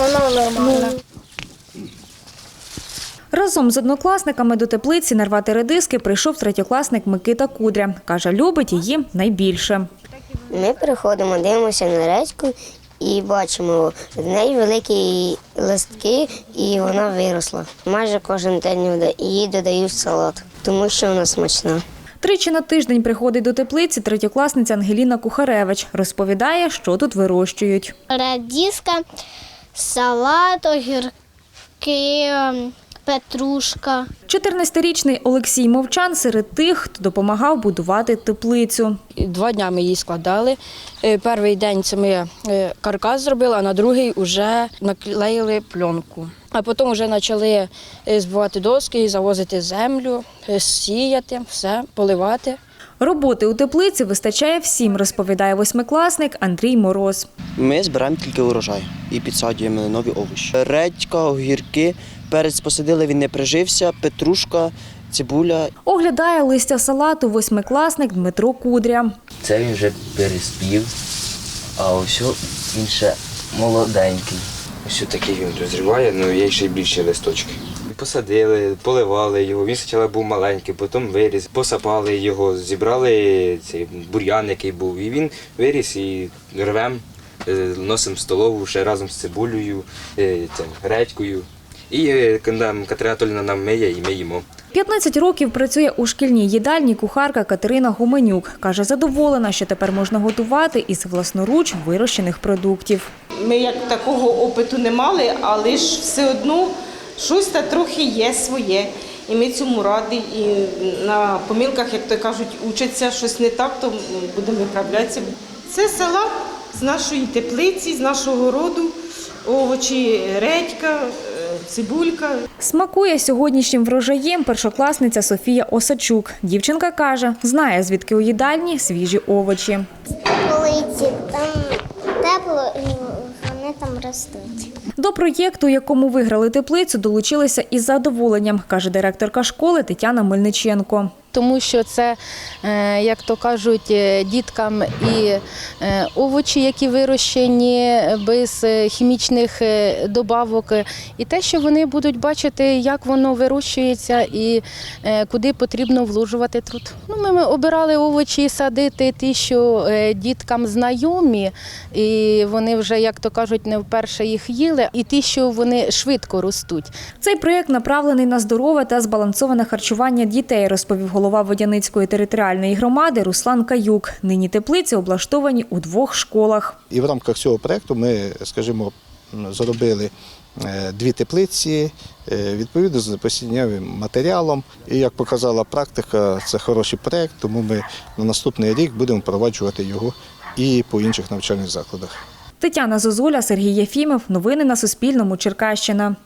Воно нормально. Разом з однокласниками до теплиці нарвати редиски прийшов третьокласник Микита Кудря. Каже, любить її найбільше. Ми приходимо, дивимося на речку і бачимо, в неї великі листки, і вона виросла. Майже кожен день її додають в салат, тому що вона смачна. Тричі на тиждень приходить до теплиці третьокласниця Ангеліна Кухаревич. Розповідає, що тут вирощують. Радіска, салат, огірки, ем, петрушка. 14-річний Олексій Мовчан серед тих, хто допомагав будувати теплицю. Два дня ми її складали. Е, Перший день це ми е, каркас зробили, а на другий вже наклеїли пленку. А потім вже почали е, збивати доски, завозити землю, сіяти, все, поливати. Роботи у теплиці вистачає всім, розповідає восьмикласник Андрій Мороз. Ми збираємо тільки урожай і підсаджуємо нові овочі. Редька, огірки, перець посадили, він не прижився, петрушка, цибуля. Оглядає листя салату восьмикласник Дмитро Кудря. Це він вже переспів, а ось він ще молоденький. Ось такий він розриває, ну є ще й більші листочки. Посадили, поливали його. Він спочатку був маленький, потім виріс, посапали його, зібрали цей бур'ян, який був, і він виріс і рвем, е, носимо столову ще разом з цибулею, е, цим, редькою. І е, Катерина Толіна нам миє і ми їмо. 15 років працює у шкільній їдальні кухарка Катерина Гуменюк. Каже, задоволена, що тепер можна готувати із власноруч вирощених продуктів. Ми як такого опиту не мали, але ж все одно щось та трохи є своє. І ми цьому раді. І на помилках, як то кажуть, учаться щось не так, то будемо виправлятися. Це салат з нашої теплиці, з нашого роду, овочі, редька, е, цибулька. Смакує сьогоднішнім врожаєм першокласниця Софія Осачук. Дівчинка каже, знає, звідки у їдальні свіжі овочі. Полиці, там тепло і вони там ростуть. До проєкту, якому виграли теплицю, долучилися із задоволенням, каже директорка школи Тетяна Мельниченко. Тому що це, е, як то кажуть, е, діткам і е, овочі, які вирощені без хімічних добавок, і те, що вони будуть бачити, як воно вирощується і куди потрібно вложувати труд. Ну, ми, обирали овочі садити ті, що діткам знайомі, і вони вже, як то кажуть, не вперше їх їли, і ті, що вони швидко ростуть. Цей проєкт направлений на здорове та збалансоване харчування дітей, розповів голова Водяницької територіальної громади Руслан Каюк. Нині теплиці облаштовані у двох школах. І в рамках цього проєкту ми, скажімо, зробили е, дві теплиці е, відповідно з посіннявим матеріалом. І як показала практика, це хороший проєкт, тому ми на наступний рік будемо впроваджувати його і по інших навчальних закладах. Тетяна Зозуля, Сергій Єфімов. Новини на Суспільному. Черкащина.